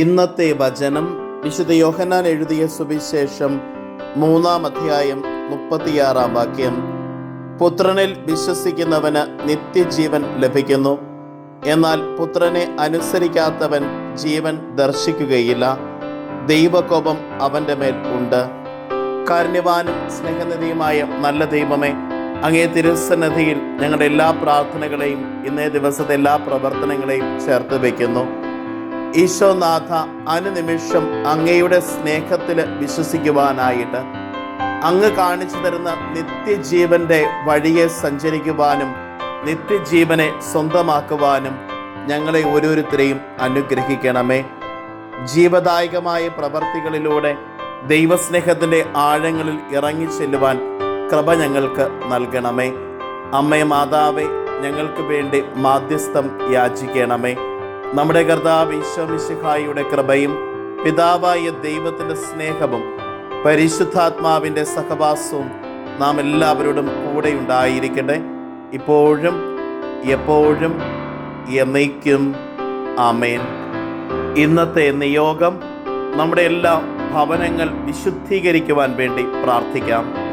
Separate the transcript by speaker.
Speaker 1: ഇന്നത്തെ വചനം വിശുദ്ധ യോഹന്നാൻ എഴുതിയ സുവിശേഷം മൂന്നാം അധ്യായം മുപ്പത്തിയാറാം വാക്യം. പുത്രനിൽ വിശ്വസിക്കുന്നവന് നിത്യജീവൻ ലഭിക്കുന്നു. എന്നാൽ പുത്രനെ അനുസരിക്കാത്തവൻ ജീവൻ ദർശിക്കുകയില്ല. ദൈവകോപം അവന്റെ മേൽ ഉണ്ട്. കാരുണ്യവാനും സ്നേഹനിധിയുമായ നല്ല ദൈവമേ അങ്ങേ തിരുസന്നിധിയിൽ ഞങ്ങളുടെ എല്ലാ പ്രാർത്ഥനകളെയും ഇന്നേ ദിവസത്തെ എല്ലാ പ്രവർത്തനങ്ങളെയും ചേർത്ത് വയ്ക്കുന്നു. ഈശോനാഥ അനുനിമിഷം അങ്ങയുടെ സ്നേഹത്തിൽ വിശ്വസിക്കുവാനായിട്ട് അങ്ങ് കാണിച്ചു തരുന്ന നിത്യജീവന്റെ വഴിയെ സഞ്ചരിക്കുവാനും നിത്യജീവനെ സ്വന്തമാക്കുവാനും ഞങ്ങളെ ഓരോരുത്തരെയും അനുഗ്രഹിക്കണമേ. ജീവദായകമായ പ്രവർത്തികളിലൂടെ ദൈവസ്നേഹത്തിന്റെ ആഴങ്ങളിൽ ഇറങ്ങി ചെല്ലുവാൻ കൃപ ഞങ്ങൾക്ക് നൽകണമേ. അമ്മയെ മാതാവേ ഞങ്ങൾക്ക് വേണ്ടി മാധ്യസ്ഥം യാചിക്കണമേ. നമ്മുടെ കർത്താവ് ഈശോമിശിഹായുടെ കൃപയും പിതാവായ ദൈവത്തിന്റെ സ്നേഹവും പരിശുദ്ധാത്മാവിന്റെ സഹവാസവും നാം എല്ലാവരോടും കൂടെ ഉണ്ടായിരിക്കട്ടെ. ഇപ്പോഴും എപ്പോഴും എന്നേക്കും. ആമേൻ. ഇന്നത്തെ നിയോഗം നമ്മുടെ എല്ലാ ഭവനങ്ങൾ വിശുദ്ധീകരിക്കുവാൻ വേണ്ടി പ്രാർത്ഥിക്കാം.